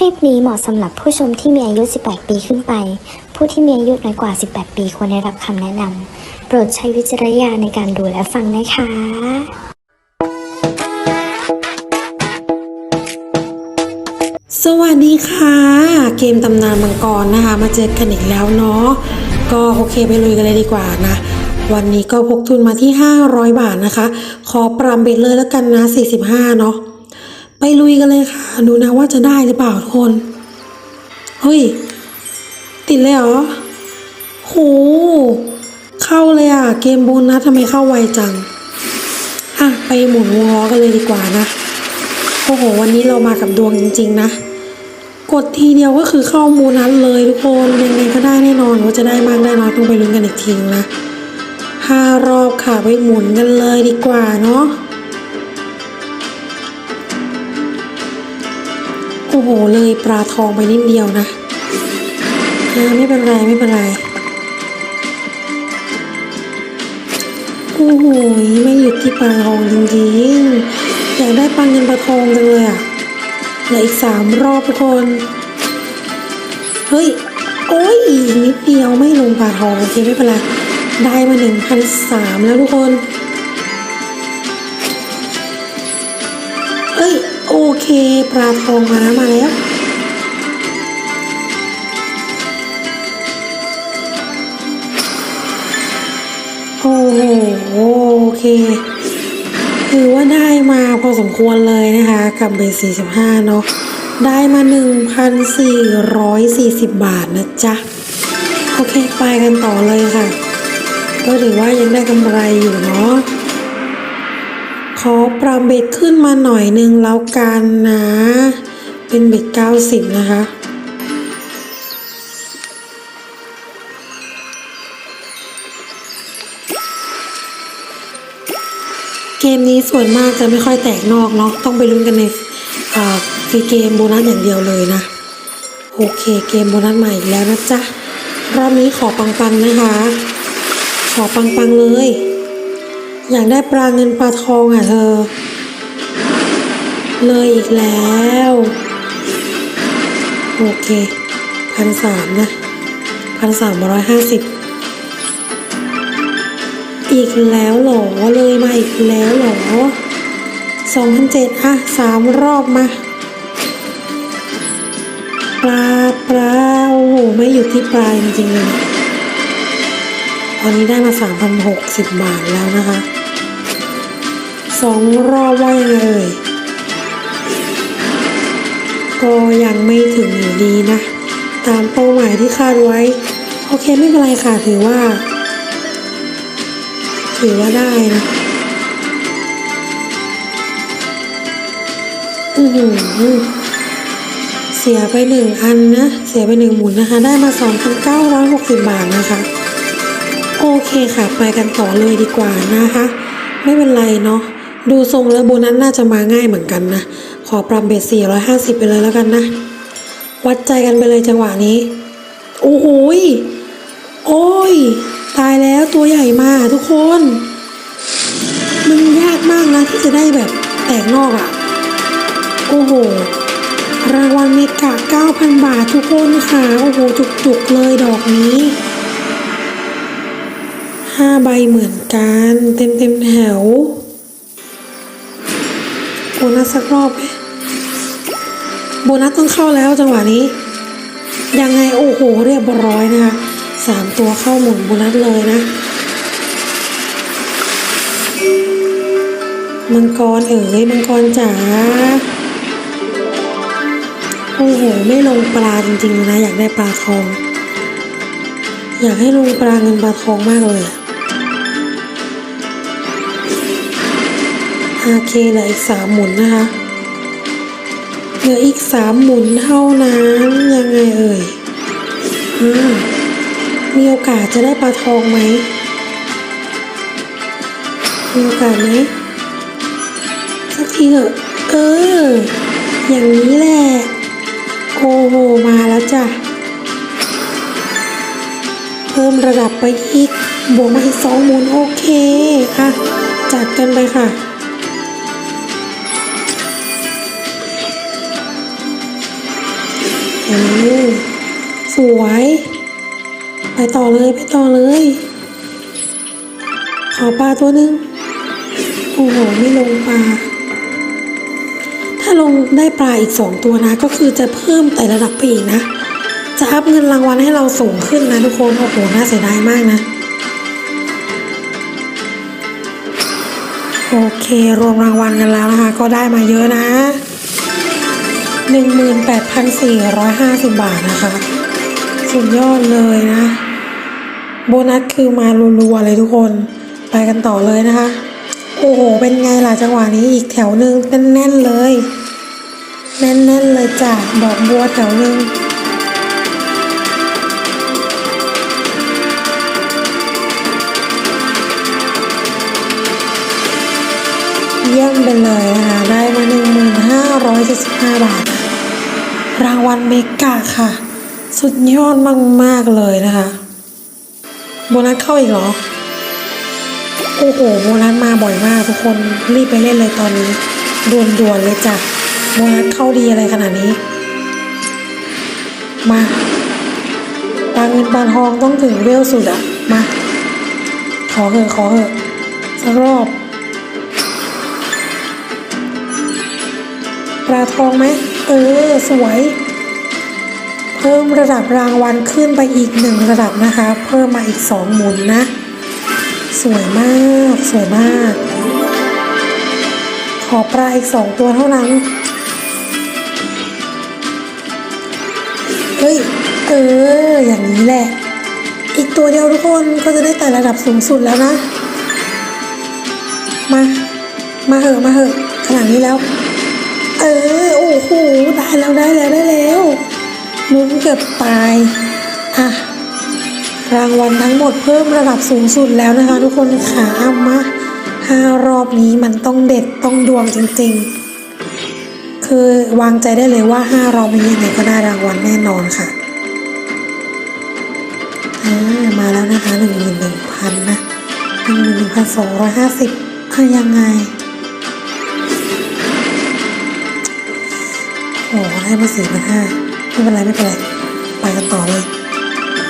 คลิปนี้เหมาะสำหรับผู้ชมที่มีอายุ 18 ปีขึ้นไป ผู้ที่มีอายุน้อยกว่า 18 ปีควรได้รับคำแนะนำ โปรดใช้วิจารณญาณในการดูและฟังนะคะสวัสดีค่ะ เกมตำนานมังกรนะคะ มาเจอกันอีกแล้วเนาะก็โอเคไปลุยกันเลยดีกว่านะ วันนี้ก็พกทุนมาที่ 500 บาทนะคะ ขอปรับเบ็ดเลยแล้วกันนะ 45 เนาะ ไปลุยกันเลยค่ะ ดูนะว่าจะได้หรือเปล่าทุกคน เฮ้ย ติดเลยเหรอโหเข้าเลยอะ เกมโบนัสทำไมเข้าไวจัง อะ ไปหมุนวงล้อกันเลยดีกว่านะ โอ้โห วันนี้เรามากับดวงจริง ๆ นะ กดทีเดียวก็คือเข้ามูนัสเลยทุกคนยังไงก็ได้แน่นอนว่าจะได้มากได้น้อยต้องไปลุ้นกันอีกทีนะห้ารอบค่ะไปหมุนกันเลยดีกว่าเนาะ โอ้โหเลยปลาทองไปนิดเดียวนะอ่าไม่เป็นไรไม่เป็นไรโอ้โหไม่หยุดที่ปลาทองจริงๆอยากได้ปลาเงินปลาทองจังเลยอะเหลืออีกสามรอบทุกคนเฮ้ยโอ้ยอีกนิดเดียวไม่ลงปลาทองโอเคไม่เป็นไรได้มาหนึ่งพันสามแล้วทุกคน โอเคปลาทองมาแล้วมาแล้วโอ้โหโอเค ถือว่าได้มาพอสมควรเลยนะคะกับเบส45 เนาะได้มา 1,440 บาทนะจ๊ะ โอเค ไปกันต่อเลยค่ะ ก็ถือว่ายังได้กำไรอยู่เนาะ ขอปรับเบ็ดขึ้นมาหน่อยนึงแล้วกันนะ เป็นเบ็ด90 นะคะเกมนี้ส่วนมากจะไม่ค่อยแตกนอกเนาะต้องไปลุ้นกันในอ่าฟรีเกมโบนัสอย่างเดียวเลยนะ โอเคเกมโบนัสใหม่แล้วนะจ๊ะ รอบนี้ขอปังๆนะคะ ขอปังๆเลย อยากได้ปลาเงินปลาทองอะเธอ เลยอีกแล้ว โอเคพันสามนะพันสามร้อยห้าสิบอีกแล้วหรอ เลยมาอีกแล้วหรอสองพันเจ็ดอะสามรอบมา ปลาปลาโอ้โห ไม่หยุดที่ปลาจริงๆเลยตอนนี้ได้มาสามพันหกสิบบาทแล้วนะคะ สองรอบว่ายังไงเอ่ยก็ยังไม่ถึงอยู่ดีนะ ตามเป้าหมายที่คาดไว้ โอเคไม่เป็นไรค่ะถือว่า ถือว่าได้นะอือหือเสียไปหนึ่งอันนะ เสียไปหนึ่งหมุนนะคะ ได้มา 2,960 บาทนะคะ โอเคค่ะ ไปกันต่อเลยดีกว่านะคะ ไม่เป็นไรเนาะ ดูทรงแล้วโบนัสน่าจะมาง่ายเหมือนกันนะ ขอปรับเบ็ด450 ไปเลยแล้วกันนะ วัดใจกันไปเลยจังหวะนี้ โอ้โหยโอ้ย ตายแล้วตัวใหญ่มากทุกคน มันยากมากนะที่จะได้แบบแตกนอกอะ่ะ โอ้โห รางวัลเมกะ 9,000 บาททุกคนค่ะ โอ้โห จุกๆเลยดอกนี้ห้าใบเหมือนกัน เต็มเต็มๆแถว นัสสักรอบไหมโบนัสต้องเข้าแล้วจังหวะนี้ ยังไงโอ้โหเรียบร้อยนะคะสามตัวเข้าหมุนโบนัสเลยนะ มังกรเอ๋ยมังกรจ๋าโอ้โหไม่ลงปลาจริงๆนะอยากได้ปลาทอง อยากให้ลงปลาเงินปลาทองมากเลยอะ โอเคเหลืออีกสามหมุนนะคะ เหลืออีกสามหมุนเท่านั้นยังไงเอ่ยอมมีโอกาสจะได้ปลาทองไหม มีโอกาสไหมสักทีเถอะเออ อย่างนี้แหละโอ้โหมาแล้วจ้ะ เพิ่มระดับไปอีก บวกมาอีกสองหมุนโอเค อะ จัดกันไปค่ะ ออสวย ไปต่อเลยไปต่อเลย ขอปลาตัวหนึง โอ้โห ไม่ลงปลา ถ้าลงได้ปลาอีกสองตัวนะ ก็คือจะเพิ่มแต่ระดับไปอีกนะ จะอัพเงินรางวัลให้เราสูงขึ้นนะทุกคน โอ้โห น่าเสียดายมากนะ โอเค รวมรางวัลกันแล้วนะคะ ก็ได้มาเยอะนะ 18,450 บาทนะคะ สุดยอดเลยนะ โบนัสคือมารัวๆเลยทุกคนไปกันต่อเลยนะคะ โอ้โห เป็นไงล่ะจังหวะนี้อีกแถวหนึ่งแน่นๆเลย แน่นๆเลยจ้ะดอกบัวแถวหนึ่งเยี่ยมไปเลยนะคะ ได้มา 1,575 บาท รางวัลเมกะค่ะ สุดยอดมาก ๆ เลยนะคะ โบนัสเข้าอีกเหรอ โอ้โห โบนัสมาบ่อยมากทุกคน รีบไปเล่นเลยตอนนี้ด่วนๆเลยจ้ะ โบนัสเข้าดีอะไรขนาดนี้ มาปลาเงินปลาทองต้องถึงเวลสุดอะมา ขอเหอะขอเหอะสักรอบปลาทองไหม เออ สวย เพิ่มระดับรางวัลขึ้นไปอีกหนึ่งระดับนะคะ เพิ่มมาอีกสองหมุนนะ สวยมาก สวยมาก ขอปลาอีกสองตัวเท่านั้น เฮ้ย เออ อย่างนี้แหละ อีกตัวเดียวทุกคนก็จะได้แต่ระดับสูงสุดแล้วนะ มา มาเหอะ มาเหอะ ขนาดนี้แล้ว เออ โอ้โหได้แล้วได้แล้วได้แล้วลุ้นเกือบตายอะรางวัลทั้งหมดเพิ่มระดับสูงสุดแล้วนะคะ ทุกคนขาเอามาห้ารอบนี้มันต้องเด็ดต้องดวงจริง ๆ คือวางใจได้เลยว่าห้ารอบนี้ยังไงก็ได้รางวัลแน่นอนค่ะอ่ามาแล้วนะคะหนึ่งหมื่นหนึ่งพันนะหนึ่งหมื่นหนึ่งพันสองร้อยห้าสิบอะยังไง โอ้มาสี่พันห้าไม่เป็นไรไม่เป็นไรไปกันต่อเลย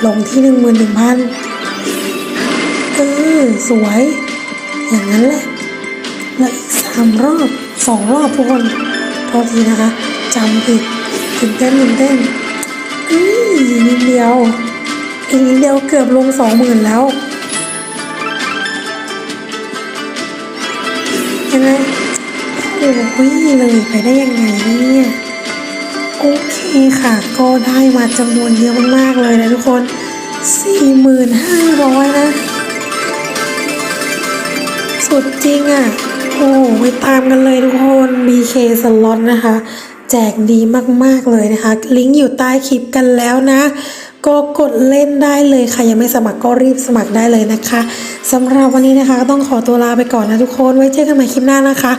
ลงที่หนึ่งหมื่นหนึ่งพันเออสวย อย่างนั้นแหละ แล้วอีกสามรอบสองรอบทุกคนโทษทีนะคะจำผิดตื่นเต้นตื่นเต้นอือนิดเดียวอีกนิดเดียวเกือบลงสองหมื่นแล้วยังไงโอ้ยเลยไปได้ยังไงเนี่ย โอเคค่ะ ก็ได้มาจำนวนเยอะมากๆเลยนะทุกคน 4,500 นะ สุดจริงอะ โอ้ไปตามกันเลยทุกคน BK สล็อตนะคะ แจกดีมากๆเลยนะคะ ลิงก์อยู่ใต้คลิปกันแล้วนะ ก็กดเล่นได้เลยค่ะ ยังไม่สมัครก็รีบสมัครได้เลยนะคะสำหรับวันนี้นะคะก็ต้องขอตัวลาไปก่อนนะทุกคน ไว้เจอกันใหม่คลิปหน้านะคะ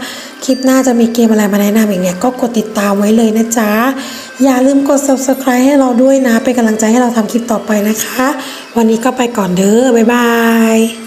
คลิปหน้าจะมีเกมอะไรมาแนะนำอีกเนี่ยก็กดติดตามไว้เลยนะจ๊ะ อย่าลืมกด subscribe ให้เราด้วยนะ เป็นกำลังใจให้เราทำคลิปต่อไปนะคะ วันนี้ก็ไปก่อนเด้อบ๊ายบาย